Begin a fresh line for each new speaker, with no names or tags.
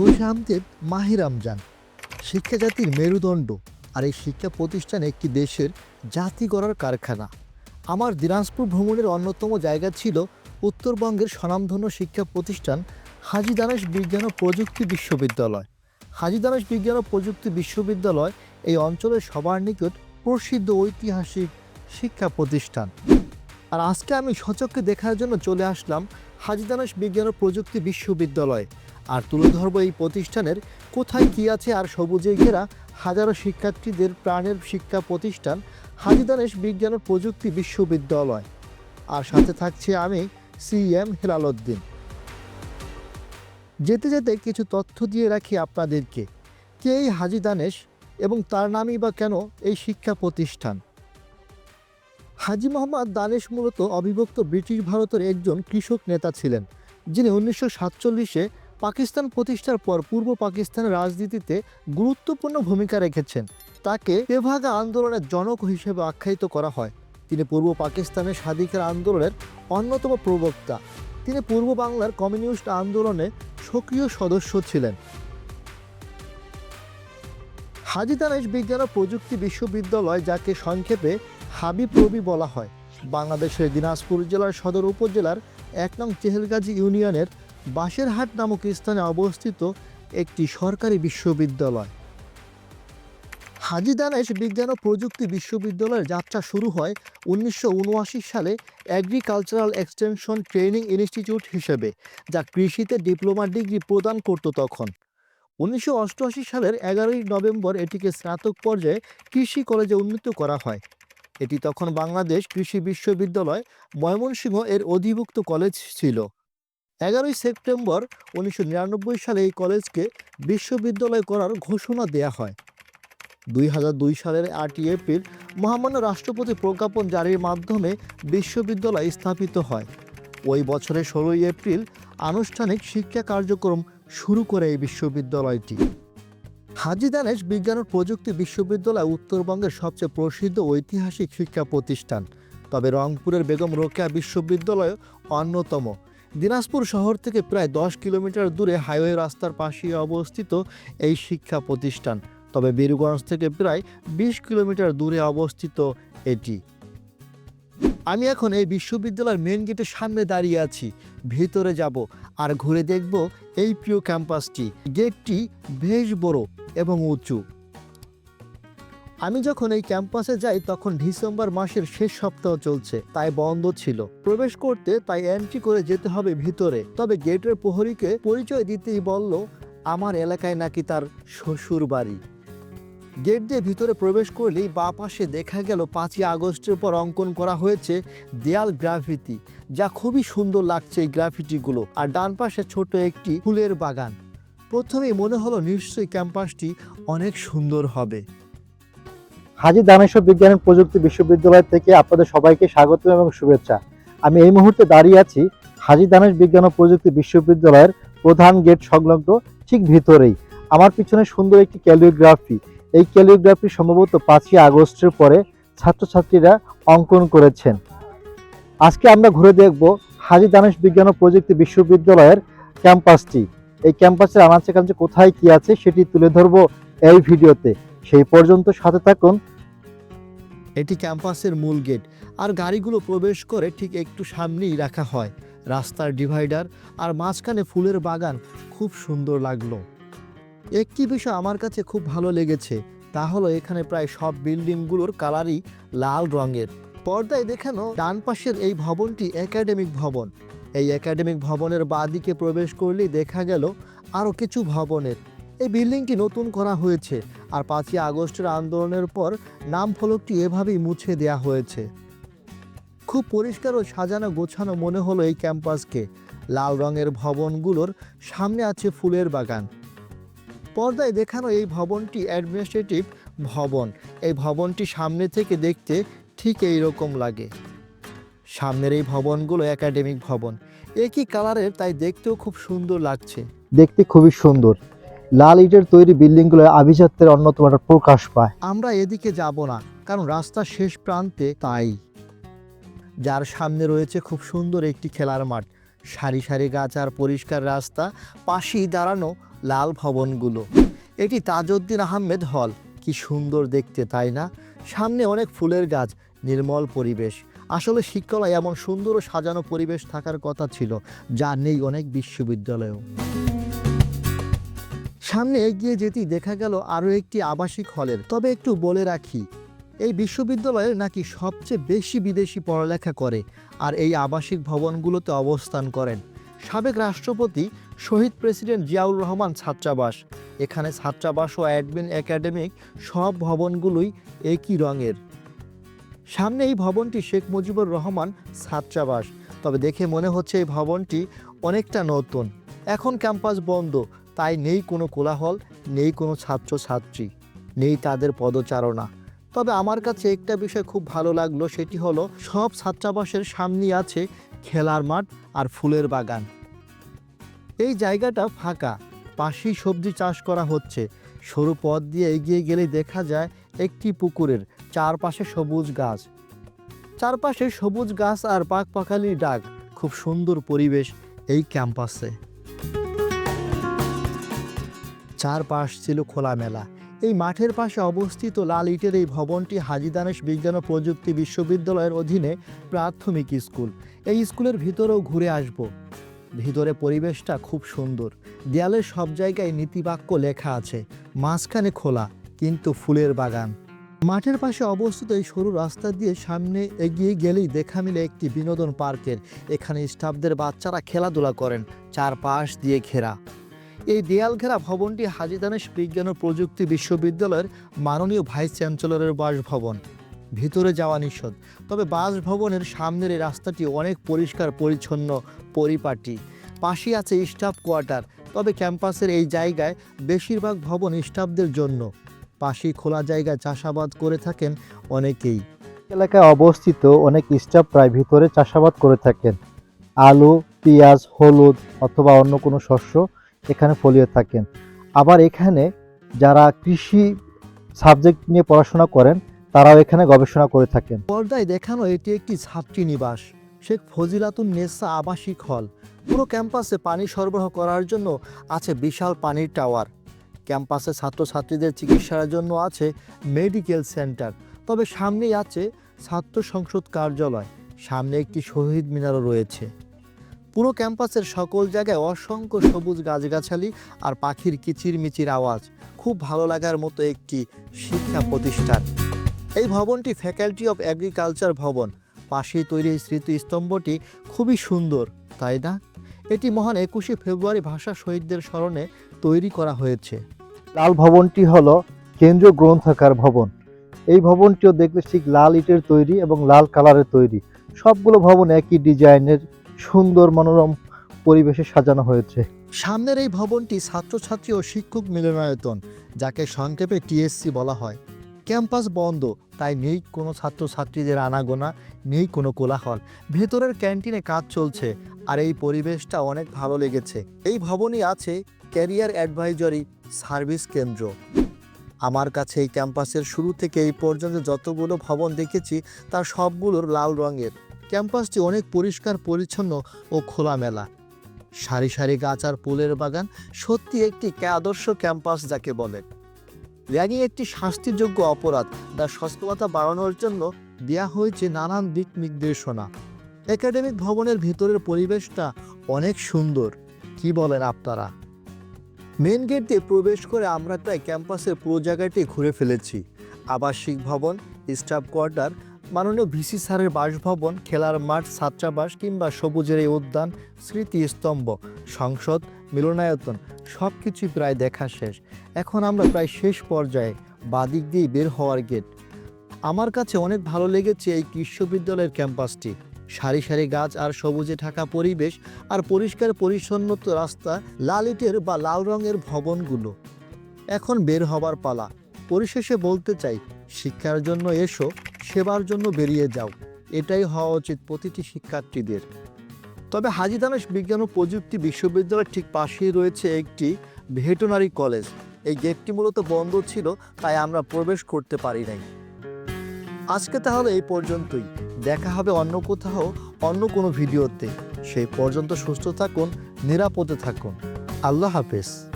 ঘোষ আমদেব মাহি রমজান। শিক্ষা জাতির মেরুদণ্ড আর এই শিক্ষা প্রতিষ্ঠান একটি দেশের জাতি গড়ার কারখানা। আমার দিনাজপুর ভ্রমণের অন্যতম জায়গা ছিল উত্তরবঙ্গের স্বনামধন্য শিক্ষা প্রতিষ্ঠান হাজি দানেশ বিজ্ঞান ও প্রযুক্তি বিশ্ববিদ্যালয়। হাজি দানেশ বিজ্ঞান ও প্রযুক্তি বিশ্ববিদ্যালয় এই অঞ্চলের সবার নিকট প্রসিদ্ধ ঐতিহাসিক শিক্ষা প্রতিষ্ঠান। আর আজকে আমি সচক্ষে দেখার জন্য চলে আসলাম হাজি দানেশ বিজ্ঞান ও প্রযুক্তি বিশ্ববিদ্যালয়। আর তুলে ধরবো এই প্রতিষ্ঠানের কোথায় কি আছে আর সবুজে ঘেরা হাজারো শিক্ষার্থীদের প্রাণের শিক্ষা প্রতিষ্ঠান হাজি দানেশ বিজ্ঞান ও প্রযুক্তি বিশ্ববিদ্যালয়। আর সাথে থাকছে আমি সি এম হেলাল উদ্দিন যেতে যেতে কিছু তথ্য দিয়ে রাখি আপনাদেরকে। কে এই হাজি দানেশ এবং তার নামই বা কেন এই শিক্ষা প্রতিষ্ঠান? হাজি মোহাম্মদ দানেশ মূলত অবিভক্ত ব্রিটিশ ভারতের একজন কৃষক নেতা ছিলেন, যিনি উনিশশো সাতচল্লিশে পাকিস্তান প্রতিষ্ঠার পর পূর্ব পাকিস্তানের রাজনীতিতে গুরুত্বপূর্ণ ভূমিকা রেখেছেন। তাকে তেভাগা আন্দোলনের জনক হিসেবে আখ্যায়িত করা হয়। তিনি পূর্ব পাকিস্তানের স্বাধিকার আন্দোলনের অন্যতম প্রবক্তা। তিনি পূর্ব বাংলার কমিউনিস্ট আন্দোলনে সক্রিয় সদস্য ছিলেন। হাজি দানেশ বিজ্ঞান ও প্রযুক্তি বিশ্ববিদ্যালয়, যাকে সংক্ষেপে হাবিপ্রবি বলা হয়, বাংলাদেশের দিনাজপুর জেলার সদর উপজেলার এক নং চেহেলগাজী ইউনিয়নের বাঁশেরহাট নামক স্থানে অবস্থিত একটি সরকারি বিশ্ববিদ্যালয়। হাজি দানেশ বিজ্ঞান ও প্রযুক্তি বিশ্ববিদ্যালয়ের যাত্রা শুরু হয় উনিশশো উনআশি সালে অ্যাগ্রিকালচারাল এক্সটেনশন ট্রেনিং ইনস্টিটিউট হিসেবে, যা কৃষিতে ডিপ্লোমা ডিগ্রি প্রদান করত তখন। উনিশশো অষ্টআশি সালের এগারোই নভেম্বর এটিকে স্নাতক পর্যায়ে কৃষি কলেজে উন্নীত করা হয়। এটি তখন বাংলাদেশ কৃষি বিশ্ববিদ্যালয়, ময়মনসিংহ এর অধিভুক্ত কলেজ ছিল। এগারোই সেপ্টেম্বর উনিশশো নিরানব্বই সালে এই কলেজকে বিশ্ববিদ্যালয় করার ঘোষণা দেয়া হয়। দুই হাজার দুই সালের আটই এপ্রিল মহামান্য রাষ্ট্রপতি প্রজ্ঞাপন জারির মাধ্যমে বিশ্ববিদ্যালয় স্থাপিত হয়। ওই বছরের ষোলোই এপ্রিল আনুষ্ঠানিক শিক্ষা কার্যক্রম শুরু করে এই বিশ্ববিদ্যালয়টি। হাজি দানেশ বিজ্ঞান ও প্রযুক্তি বিশ্ববিদ্যালয় উত্তরবঙ্গের সবচেয়ে প্রসিদ্ধ ঐতিহাসিক শিক্ষা প্রতিষ্ঠান। তবে রংপুরের বেগম রোকেয়া বিশ্ববিদ্যালয় অন্যতম। দিনাজপুর শহর থেকে প্রায় দশ কিলোমিটার দূরে হাইওয়ে রাস্তার পাশে অবস্থিত এই শিক্ষা প্রতিষ্ঠান। তবে বীরগঞ্জ থেকে প্রায় বিশ কিলোমিটার দূরে অবস্থিত এটি। আমি এখন এই বিশ্ববিদ্যালয়ের মেন গেটের সামনে দাঁড়িয়ে আছি। ভিতরে যাব আর ঘুরে দেখব এই প্রিয় ক্যাম্পাসটি গেটটি বেশ বড় এবং উঁচু। আমি যখন এই ক্যাম্পাসে যাই, তখন ডিসেম্বর মাসের শেষ সপ্তাহ চলছে, তাই বন্ধ ছিল। প্রবেশ করতে তাই এন্ট্রি করে যেতে হবে ভিতরে। তবে গেটের প্রহরীকে পরিচয় দিতেই বলল, আমার এলাকায় নাকি তার শ্বশুর বাড়ি। গেট দিয়ে ভিতরে প্রবেশ করলেই বা পাশে দেখা গেল পাঁচই আগস্টের পর অঙ্কন করা হয়েছে দেয়াল গ্রাফিতি, যা খুবই সুন্দর লাগছে এই গ্রাফিটিগুলো, আর ডান পাশে ছোট একটি ফুলের বাগান। প্রথমেই মনে হলো নিশ্চয়ই ক্যাম্পাসটি অনেক সুন্দর হবে।
হাজি দানেশ্বর বিজ্ঞান প্রযুক্তি বিশ্ববিদ্যালয় থেকে আপনাদের সবাইকে স্বাগত এবং শুভেচ্ছা। আমি এই মুহূর্তে দাঁড়িয়ে আছি হাজি দানেশ বিজ্ঞান ও প্রযুক্তি বিশ্ববিদ্যালয়ের প্রধান গেট সংলগ্ন ঠিক ভিতরেই। আমার পিছনে সুন্দর একটি ক্যালিওগ্রাফি এই ক্যালিওগ্রাফি সম্ভবত পাঁচই আগস্টের পরে ছাত্রছাত্রীরা অঙ্কন করেছেন। আজকে আমরা ঘুরে দেখব হাজি দানেশ বিজ্ঞান ও প্রযুক্তি বিশ্ববিদ্যালয়ের ক্যাম্পাসটি। এই ক্যাম্পাসের আনাচে কাছে কোথায় কি আছে সেটি তুলে ধরবো এই ভিডিওতে। সেই পর্যন্ত সাথে থাকুন।
এটি ক্যাম্পাসের মূল গেট। আর গাড়িগুলো প্রবেশ করে ঠিক একটু সামনেই রাখা হয়। রাস্তার ডিভাইডার আর মাঝখানে ফুলের বাগান খুব সুন্দর লাগল। একটি বিষয় আমার কাছে খুব ভালো লেগেছে, তা হলো এখানে প্রায় সব বিল্ডিংগুলোর কালারই লাল রঙের। পর্দায় দেখানো ডান পাশের এই ভবনটি একাডেমিক ভবন। এই একাডেমিক ভবনের বাঁদিকে প্রবেশ করলেই দেখা গেল আরও কিছু ভবনের। এই বিল্ডিংটি নতুন করা হয়েছে আর পাঁচই আগস্টের আন্দোলনের পর নাম ফলকটি এভাবেই মুছে দেয়া হয়েছে। খুব পরিষ্কার ও সাজানো গোছানো মনে হলো এই ক্যাম্পাসকে। লাল রঙের ভবনগুলোর সামনে আছে ফুলের বাগান। পর্দায় দেখানো এই ভবনটি অ্যাডমিনিস্ট্রেটিভ ভবন। এই ভবনটি সামনে থেকে দেখতে ঠিক এই রকম লাগে। সামনের এই ভবনগুলো একাডেমিক ভবন। একই কালারের, তাই দেখতেও খুব সুন্দর লাগছে।
দেখতে খুবই সুন্দর। লাল ইটের তৈরি বিল্ডিংগুলো আভিজাত্যের অন্যতম একটা প্রকাশ পায়।
আমরা এদিকে যাব না, কারণ রাস্তার শেষ প্রান্তে তাই। যার সামনে রয়েছে খুব সুন্দর একটি খেলার মাঠ। সারি সারি গাছ আর পরিষ্কার রাস্তা, পাশেই দাঁড়ানো লাল ভবনগুলো। এটি তাজউদ্দিন আহমেদ হল। কি সুন্দর দেখতে, তাই না? সামনে অনেক ফুলের গাছ, নির্মল পরিবেশ। আসলে শিক্ষালয় এমন সুন্দর ও সাজানো পরিবেশ থাকার কথা ছিল, যা নেই অনেক বিশ্ববিদ্যালয়েও। সামনে এগিয়ে যেতেই দেখা গেল আরও একটি আবাসিক হলের। তবে একটু বলে রাখি, এই বিশ্ববিদ্যালয়ে নাকি সবচেয়ে বেশি বিদেশি পড়ালেখা করে আর এই আবাসিক ভবনগুলোতে অবস্থান করেন। সাবেক রাষ্ট্রপতি, শহীদ প্রেসিডেন্ট জিয়াউর রহমান ছাত্রাবাস। এখানে ছাত্রাবাস ও অ্যাডমিন একাডেমিক সব ভবনগুলোই একই রঙের। সামনে এই ভবনটি শেখ মুজিবুর রহমান ছাত্রাবাস। তবে দেখে মনে হচ্ছে এই ভবনটি অনেকটা নতুন। এখন ক্যাম্পাস বন্ধ তাই নেই কোনো কোলাহল, নেই কোনো ছাত্রছাত্রী, নেই তাদের পদচারণা। তবে আমার কাছে একটা বিষয় খুব ভালো লাগল, সেটি হলো সব ছাত্রাবাসের সামনেই আছে খেলার মাঠ আর ফুলের বাগান। এই জায়গাটা ফাঁকা, পাশেই সবজি চাষ করা হচ্ছে। সরু পথ দিয়ে এগিয়ে গেলে দেখা যায় একটি পুকুরের চারপাশে সবুজ গাছ। চারপাশে সবুজ গাছ আর পাক পাখালির ডাক, খুব সুন্দর পরিবেশ এই ক্যাম্পাসে। চারপাশ ছিল খোলামেলা। এই মাঠের পাশে অবস্থিত লাল ইটের এই ভবনটি হাজী দানেশ বিজ্ঞান ও প্রযুক্তি বিশ্ববিদ্যালয়ের অধীনে প্রাথমিক স্কুল। এই স্কুলের ভিতরেও ঘুরে আসব। ভিতরে পরিবেশটা খুব সুন্দর। দেয়ালের সব জায়গায় নীতিবাক্য লেখা আছে, মাঝখানে খোলা, কিন্তু ফুলের বাগান। মাঠের পাশে অবস্থিত এই সরু রাস্তা দিয়ে সামনে এগিয়ে গেলেই দেখা মিলে একটি বিনোদন পার্কের। এখানে স্টাফদের বাচ্চারা খেলাধুলা করেন, চারপাশ দিয়ে ঘেরা। এই দেয়াল ঘেরা ভবনটি হাজী দানেশ বিজ্ঞান ও প্রযুক্তি বিশ্ববিদ্যালয়ের মাননীয় ভাইস চ্যান্সেলরের বাসভবন। ভিতরে যাওয়া নিষেধ। তবে বাসভবনের সামনের এই রাস্তাটি অনেক পরিষ্কার, পরিচ্ছন্ন, পরিপাটি। পাশেই আছে স্টাফ কোয়ার্টার। তবে ক্যাম্পাসের এই জায়গায় বেশিরভাগ ভবন স্টাফদের জন্য। পাশেই খোলা জায়গায় চাষাবাদ করে থাকেন অনেকেই।
এলাকায় অবস্থিত অনেক স্টাফ প্রায় ভিতরে চাষাবাদ করে থাকেন। আলু, পেঁয়াজ, হলুদ অথবা অন্য কোনো শস্য এখানে ফলিয়ে থাকেন। আবার এখানে যারা কৃষি সাবজেক্ট নিয়ে পড়াশোনা করেন, তারাও এখানে গবেষণা করে থাকেন।
পর্দায় দেখানো এটি একটি ছাত্রী নিবাস। শেখ ফজিলাতুন নেসা আবাসিক হল। পুরো ক্যাম্পাসে পানি সরবরাহ করার জন্য আছে বিশাল পানির টাওয়ার। ক্যাম্পাসে ছাত্রছাত্রীদের চিকিৎসার জন্য আছে মেডিকেল সেন্টার। তবে সামনেই আছে ছাত্র সংসদ কার্যালয়। সামনে একটি শহীদ মিনারও রয়েছে। পুরো ক্যাম্পাসের সকল জায়গায় অসংখ্য সবুজ গাছগাছালি আর পাখির কিচিরমিচির আওয়াজ। খুব ভালো লাগার মতো একটি শিক্ষা প্রতিষ্ঠান। এই ভবনটি ফ্যাকাল্টি অফ এগ্রিকালচার ভবন। পাশেই তৈরি স্মৃতিস্তম্ভটি খুবই সুন্দর, তাই না? এটি মহান একুশে ফেব্রুয়ারি ভাষা শহীদদের স্মরণে তৈরি করা হয়েছে।
লাল ভবনটি হল কেন্দ্রীয় গ্রন্থাগার ভবন। এই ভবনটিও দেখলে ঠিক লাল ইটের তৈরি এবং লাল কালারের তৈরি। সবগুলো ভবন একই ডিজাইনের সুন্দর মনোরম পরিবেশে সাজানো হয়েছে।
সামনের এই ভবনটি ছাত্রছাত্রী ও শিক্ষক মিলনায়তন, যাকে সংক্ষেপে টিএসসি বলা হয়। ক্যাম্পাস বন্ধ, তাই নেই কোনো ছাত্রছাত্রীদের আনাগোনা, নেই কোনো কোলাহল। ভেতরের ক্যান্টিনে কাজ চলছে, আর এই পরিবেশটা অনেক ভালো লেগেছে। এই ভবনই আছে ক্যারিয়ার অ্যাডভাইজরি সার্ভিস কেন্দ্র। আমার কাছে এই ক্যাম্পাসের শুরু থেকে এই পর্যন্ত যতগুলো ভবন দেখেছি, তার সবগুলোর লাল রঙের। ক্যাম্পাসটি অনেক পরিষ্কার, পরিচ্ছন্ন ও খোলামেলা। সারি সারি গাছ আর ফুলের বাগান সত্যি একটি আদর্শ ক্যাম্পাস যাকে বলে। র্যাগিং একটি শাস্তিযোগ্য অপরাধ তার সচেতনতা বাড়ানোর জন্য দেয়া হয়েছে নানান দিক নির্দেশনা। একাডেমিক ভবনের ভিতরের পরিবেশটা অনেক সুন্দর, কি বলেন আপনারা? মেন গেট দিয়ে প্রবেশ করে আমরা প্রায় ক্যাম্পাসের পুরো জায়গাটি ঘুরে ফেলেছি। আবাসিক ভবন, স্টাফ কোয়ার্টার মাননীয় ভিসি স্যারের বাসভবন, খেলার মাঠ, ছাত্রাবাস কিংবা সবুজের এই উদ্যান, স্মৃতিস্তম্ভ, সংসদ, মিলনায়তন সব কিছুই প্রায় দেখা শেষ। এখন আমরা প্রায় শেষ পর্যায়ে বাদিক দিয়ে বের হওয়ার গেট আমার কাছে অনেক ভালো লেগেছে এই বিশ্ববিদ্যালয়ের ক্যাম্পাসটি। সারি সারি গাছ আর সবুজে ঢাকা পরিবেশ আর পরিষ্কার পরিচ্ছন্নত রাস্তা লাল ইটের বা লাল রঙের ভবনগুলো। এখন বের হবার পালা। পরিশেষে বলতে চাই, শিক্ষার জন্য এসো। সেবার জন্য বেরিয়ে যাও। এটাই হওয়া উচিত প্রতিটি শিক্ষার্থীদের। তবে হাজী দানেশ বিজ্ঞান ও প্রযুক্তি বিশ্ববিদ্যালয়ের ঠিক পাশেই রয়েছে একটি ভেটেনারি কলেজ। এই গেটটি মূলত বন্ধ ছিল, তাই আমরা প্রবেশ করতে পারি নাই। আজকে তাহলে এই পর্যন্তই। দেখা হবে অন্য কোথাও, অন্য কোনো ভিডিওতে। সেই পর্যন্ত সুস্থ থাকুন, নিরাপদে থাকুন। আল্লাহ হাফেজ।